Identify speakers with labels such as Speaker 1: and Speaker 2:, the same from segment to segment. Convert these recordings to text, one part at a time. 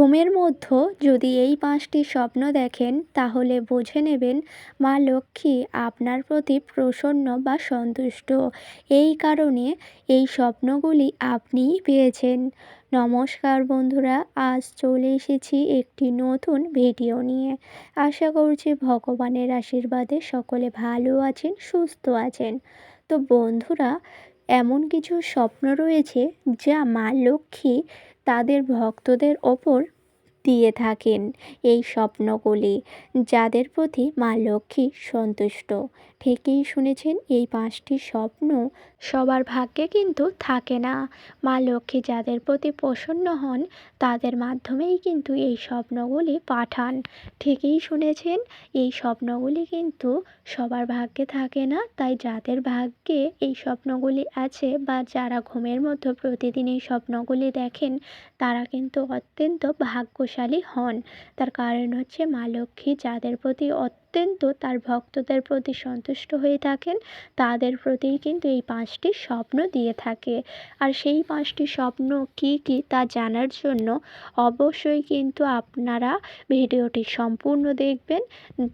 Speaker 1: ঘুমের মধ্যে যদি এই পাঁচটি স্বপ্ন দেখেন, তাহলে বুঝে নেবেন, মা লক্ষ্মী আপনার প্রতি প্রসন্ন বা সন্তুষ্ট। এই কারণে এই স্বপ্নগুলি আপনিই পেয়েছেন। নমস্কার বন্ধুরা, আজ চলে এসেছি একটি নতুন ভিডিও নিয়ে। আশা করছি ভগবানের আশীর্বাদে সকলে ভালো আছেন, সুস্থ আছেন। তো বন্ধুরা, এমন কিছু স্বপ্ন রয়েছে, যা মা লক্ষ্মী তাদের ভক্তদের ওপর দিয়ে থাকেন এই স্বপ্নগুলি, যাদের প্রতি মা লক্ষ্মী সন্তুষ্ট। ঠিকই শুনেছেন এই পাঁচটি স্বপ্ন সবার ভাগ্যে কিন্তু থাকে না। মা লক্ষ্মী যাদের প্রতি প্রসন্ন হন, তাদের মাধ্যমেই কিন্তু এই স্বপ্নগুলি পাঠান। ঠিকই শুনেছেন, এই স্বপ্নগুলি কিন্তু সবার ভাগ্যে থাকে না, তাই যাদের ভাগ্যে এই স্বপ্নগুলি আছে বা যারা ঘুমের মধ্যে প্রতিদিন এই স্বপ্নগুলি দেখেন তারা কিন্তু অত্যন্ত ভাগ্যশালী হন। তার কারণ হচ্ছে মা লক্ষ্মী যাদের প্রতি অত্যন্ত তার ভক্তদের প্রতি সন্তুষ্ট হয়ে থাকেন, তাদের প্রতিই কিন্তু এই পাঁচটি স্বপ্ন দিয়ে থাকে। আর সেই পাঁচটি স্বপ্ন কি কি তা জানার জন্য অবশ্যই কিন্তু আপনারা ভিডিওটি সম্পূর্ণ দেখবেন।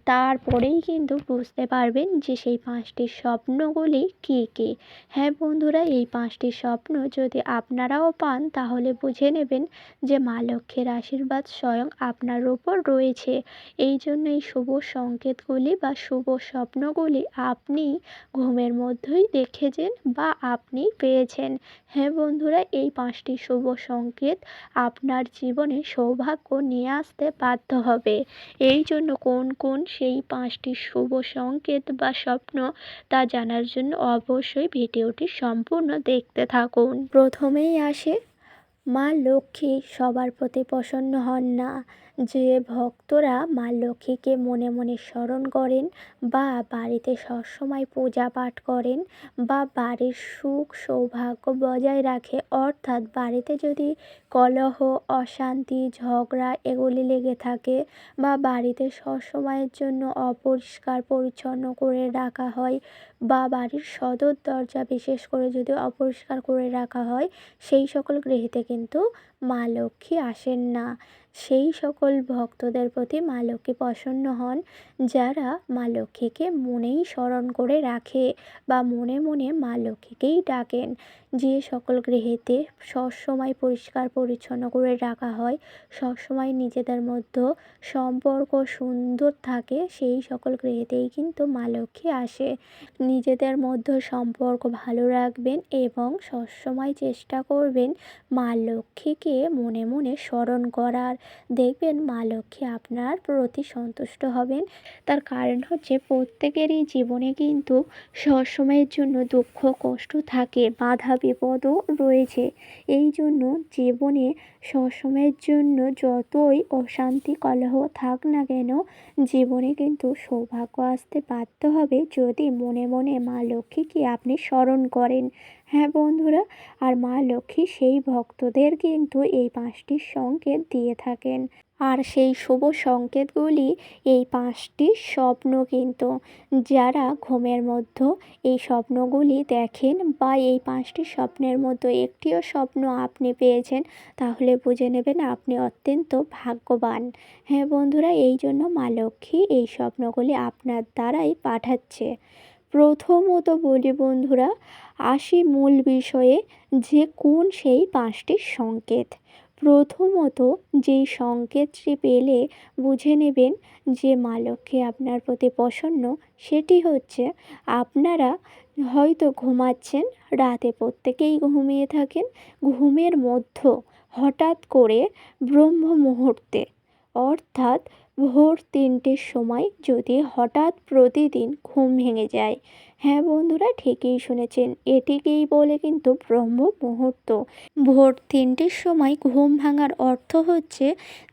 Speaker 1: তারপরেই কিন্তু বুঝতে পারবেন যে সেই পাঁচটি স্বপ্নগুলি কী কী। হ্যাঁ বন্ধুরা, এই পাঁচটি স্বপ্ন যদি আপনারাও পান, তাহলে বুঝে নেবেন যে মা লক্ষ্মীর আশীর্বাদ স্বয়ং আপনার ওপর রয়েছে। এই জন্য এই শুভ সংকেতগুলি বা শুভ স্বপ্নগুলি আপনি ঘুমের মধ্যেই দেখেছেন বা আপনি পেয়েছেন। হ্যাঁ বন্ধুরা, এই পাঁচটি শুভ সংকেত আপনার জীবনে সৌভাগ্য নিয়ে আসতে বাধ্য হবে। এই জন্য কোন কোন সেই পাঁচটি শুভ সংকেত বা স্বপ্ন তা জানার জন্য অবশ্যই ভিডিওটি সম্পূর্ণ দেখতে থাকুন। প্রথমেই আসে, মা লক্ষ্মী সবার প্রতি প্রসন্ন হন না। যে ভক্তরা মা লক্ষ্মীকে মনে মনে স্মরণ করেন বা বাড়িতে সবসময় পূজা পাঠ করেন বা বাড়ির সুখ সৌভাগ্য বজায় রাখে, অর্থাৎ বাড়িতে যদি কলহ, অশান্তি, ঝগড়া এগুলি লেগে থাকে বা বাড়িতে সবসময়ের জন্য অপরিষ্কার পরিচ্ছন্ন করে রাখা হয় বা বাড়ির সদর দরজা বিশেষ করে যদি অপরিষ্কার করে রাখা হয়, সেই সকল গৃহেতে কিন্তু মা লক্ষ্মী আসেন না। সেই সকল ভক্তদের প্রতি মা লক্ষ্মী প্রসন্ন হন, যারা মা লক্ষ্মীকে মনেই স্মরণ করে রাখে বা মনে মনে মা লক্ষ্মীকেই ডাকেন। যে সকল গৃহেতে সবসময় পরিষ্কার পরিচ্ছন্ন করে রাখা হয়, সবসময় নিজেদের মধ্যে সম্পর্ক সুন্দর থাকে, সেই সকল গৃহেতেই কিন্তু মা লক্ষ্মী আসে। নিজেদের মধ্যে সম্পর্ক ভালো রাখবেন এবং সবসময় চেষ্টা করবেন মা লক্ষ্মীকে মনে মনে স্মরণ করার। দেখবেন মা লক্ষ্মী আপনার প্রতি সন্তুষ্ট হবেন। তার কারণ হচ্ছে প্রত্যেকেরই জীবনে কিন্তু সবসময়ের জন্য দুঃখ, কষ্ট থাকে, বাধা, বিপদও রয়েছে। এই জন্য জীবনে সবসময়ের জন্য যতই অশান্তি, কলহ থাক না কেন, জীবনে কিন্তু সৌভাগ্য আসতে বাধ্য হবে যদি মনে মনে মা লক্ষ্মীকে আপনি স্মরণ করেন। হ্যাঁ বন্ধুরা, আর মা লক্ষ্মী সেই ভক্তদের কিন্তু এই পাঁচটি সংকেত দিয়ে থাকেন। আর সেই শুভ সংকেতগুলি, এই পাঁচটি স্বপ্ন কিন্তু। যারা ঘুমের মধ্যে এই স্বপ্নগুলি দেখেন বা এই পাঁচটি স্বপ্নের মধ্যে একটিও স্বপ্ন আপনি পেয়েছেন, তাহলে বুঝে নেবেন আপনি অত্যন্ত ভাগ্যবান। হ্যাঁ বন্ধুরা এই জন্য মা লক্ষ্মী এই স্বপ্নগুলি আপনার দ্বারাই পাঠাচ্ছে। প্রথমত বলি বন্ধুরা, আসি মূল বিষয়ে যে কোন সেই পাঁচটি সংকেত। প্রথমত যেই সংকেতটি পেলে বুঝে নেবেন যে মা লক্ষ্মী আপনার প্রতি প্রসন্ন, সেটি হচ্ছে আপনারা হয়তো ঘুমাচ্ছেন, রাতে প্রত্যেকেই ঘুমিয়ে থাকেন, ঘুমের মধ্য হঠাৎ করে ব্রহ্ম মুহূর্তে, অর্থাৎ ভোর তিনটের সময় যদি হঠাৎ প্রতিদিন ঘুম ভেঙে যায় হ্যাঁ বন্ধুরা, ঠিকই শুনেছেন। এটিকেই বলে কিন্তু ব্রহ্ম মুহূর্ত। ভোর তিনটের সময় ঘুম ভাঙার অর্থ হচ্ছে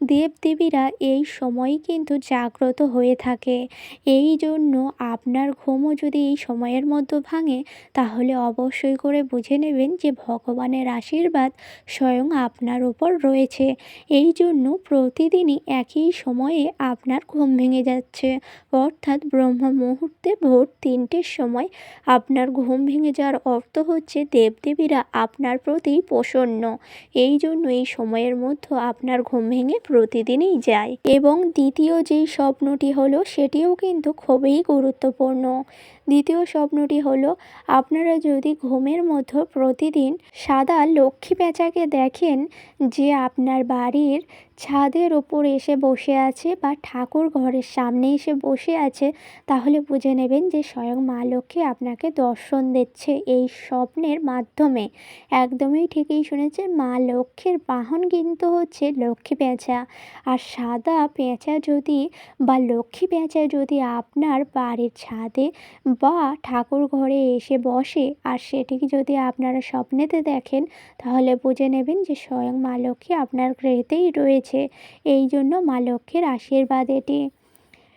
Speaker 1: দেবদেবীরা এই সময় কিন্তু জাগ্রত হয়ে থাকে। এই জন্য আপনার ঘুমও যদি এই সময়ের মধ্যে ভাঙে, তাহলে অবশ্যই করে বুঝে নেবেন যে ভগবানের আশীর্বাদ স্বয়ং আপনার উপর রয়েছে। এই জন্য প্রতিদিনই একই সময়ে আপনার ঘুম ভেঙে যাচ্ছে। অর্থাৎ ব্রহ্ম মুহূর্তে ভোর তিনটের সময় সময় আপনার ঘুম ভেঙে যাওয়ার অর্থ হচ্ছে দেবদেবীরা আপনার প্রতি প্রসন্ন। এই জন্য এই সময়ের মধ্যে আপনার ঘুম ভেঙে প্রতিদিনই যায়। এবং দ্বিতীয় যেই স্বপ্নটি হলো, সেটিও কিন্তু খুবই গুরুত্বপূর্ণ। দ্বিতীয় স্বপ্নটি হলো, আপনারা যদি ঘুমের মধ্যে প্রতিদিন সাদা লক্ষ্মী পেঁচাকে দেখেন যে আপনার বাড়ির ছাদের ওপর এসে বসে আছে বা ঠাকুর ঘরের সামনে এসে বসে আছে, তাহলে বুঝে নেবেন যে স্বয়ং মা লক্ষ্মী আপনাকে দর্শন দিচ্ছে এই স্বপ্নের মাধ্যমে। একদমই ঠিকই শুনেছেন, মা লক্ষ্মীর বাহন কিন্তু হচ্ছে লক্ষ্মী পেঁচা। আর সাদা পেঁচা যদি বা লক্ষ্মী পেঁচা যদি আপনার বাড়ির ছাদে বা ঠাকুর ঘরে এসে বসে, আর সেটিকে যদি আপনারা স্বপ্নেতে দেখেন, তাহলে বুঝে নেবেন যে স্বয়ং মা লক্ষ্মী আপনার গৃহেতেই রয়েছে। এই জন্য মা লক্ষ্মীর আশীর্বাদ এটি।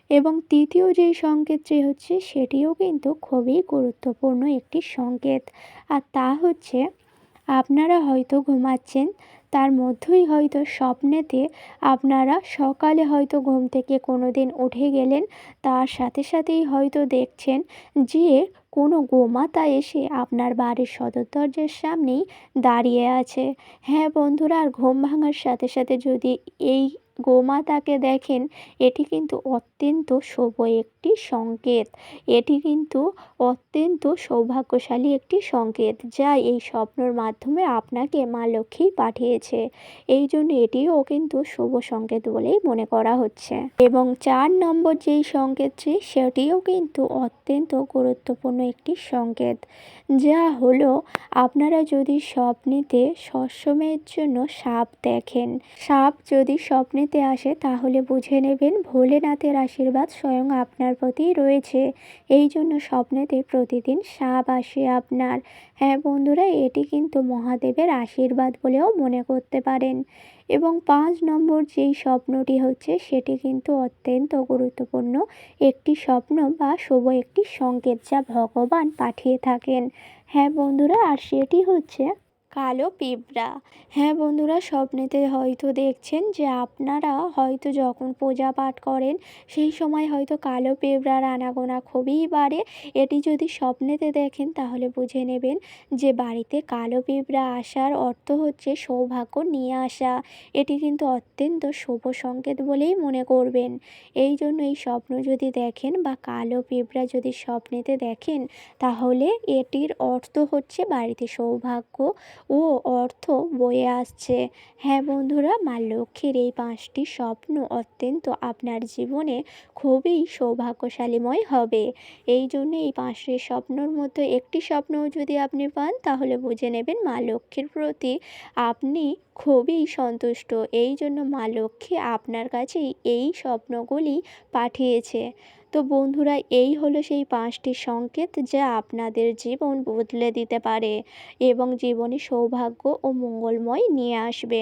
Speaker 1: এবং তৃতীয় যেই সংকেতটি হচ্ছে, সেটিও কিন্তু খুবই গুরুত্বপূর্ণ একটি সংকেত। আর তা হচ্ছে, আপনারা হয়তো ঘুমাচ্ছেন তার মধ্যেই হয়তো স্বপ্নেতে আপনারা সকালে হয়তো ঘুম থেকে কোনো দিন উঠে গেলেন, তার সাথে সাথেই হয়তো দেখছেন যে কোনো গোমাতা এসে আপনার বাড়ির সদর দরজার সামনেই দাঁড়িয়ে আছে। হ্যাঁ বন্ধুরা, আর ঘুম ভাঙার সাথে সাথে যদি এই গোমাতাকে দেখেন, এটি কিন্তু অত্যন্ত শুভ একটি সংকেত। এটি কিন্তু অত্যন্ত সৌভাগ্যশালী একটি সংকেত যা এই স্বপ্নর মাধ্যমে আপনাকে মা লক্ষ্মী পাঠিয়েছে। এই জন্য এটিও কিন্তু শুভ সংকেত বলেই মনে করা হচ্ছে। এবং চার নম্বর যেই সংকেতটি, সেটিও কিন্তু অত্যন্ত গুরুত্বপূর্ণ একটি সংকেত। যা হলো, আপনারা যদি স্বপ্নেতে সবসময়ের জন্য সাপ দেখেন, সাপ যদি স্বপ্নেতে আসে, তাহলে বুঝে নেবেন ভোলেনাথের আশীর্বাদ স্বয়ং আপনার প্রতি রয়েছে। এই জন্য স্বপ্নেতে প্রতিদিন সাপ আসে আপনার। হ্যাঁ বন্ধুরা, এটি কিন্তু মহাদেবের আশীর্বাদ বলেও মনে করতে পারেন। এবং পাঁচ নম্বর যেই স্বপ্নটি হচ্ছে, সেটি কিন্তু অত্যন্ত গুরুত্বপূর্ণ। একটি স্বপ্ন বা শুভ একটি সংকেত যা ভগবান পাঠিয়ে থাকেন। হ্যাঁ বন্ধুরা, আর সেটি হচ্ছে কালো পিঁপড়া। হ্যাঁ বন্ধুরা, স্বপ্নেতে হয়তো দেখছেন যে আপনারা হয়তো যখন পূজা পাঠ করেন, সেই সময় হয়তো কালো পিঁপড়ার আনাগোনা খুবই বাড়ে। এটি যদি স্বপ্নেতে দেখেন, তাহলে বুঝে নেবেন যে বাড়িতে কালো পিঁপড়া আসার অর্থ হচ্ছে সৌভাগ্য নিয়ে আসা। এটি কিন্তু অত্যন্ত শুভ সংকেত বলেই মনে করবেন। এই জন্য এই স্বপ্ন যদি দেখেন বা কালো পিঁপড়া যদি স্বপ্নেতে দেখেন, তাহলে এটির অর্থ হচ্ছে বাড়িতে সৌভাগ্য ও অর্থ বয়ে আসছে। হ্যাঁ বন্ধুরা, মা লক্ষ্মীর এই পাঁচটি স্বপ্ন অত্যন্ত আপনার জীবনে খুবই সৌভাগ্যশালীময় হবে। এই জন্য এই পাঁচটি স্বপ্নর মধ্যে একটি স্বপ্নও যদি আপনি পান, তাহলে বুঝে নেবেন মা লক্ষ্মীর প্রতি আপনি খুবই সন্তুষ্ট। এই জন্য মা লক্ষ্মী আপনার কাছেই এই স্বপ্নগুলি পাঠিয়েছে। তো বন্ধুরা, এই হলো সেই পাঁচটি সংকেত যা আপনাদের জীবন বদলে দিতে পারে এবং জীবনে সৌভাগ্য ও মঙ্গলময় নিয়ে আসবে।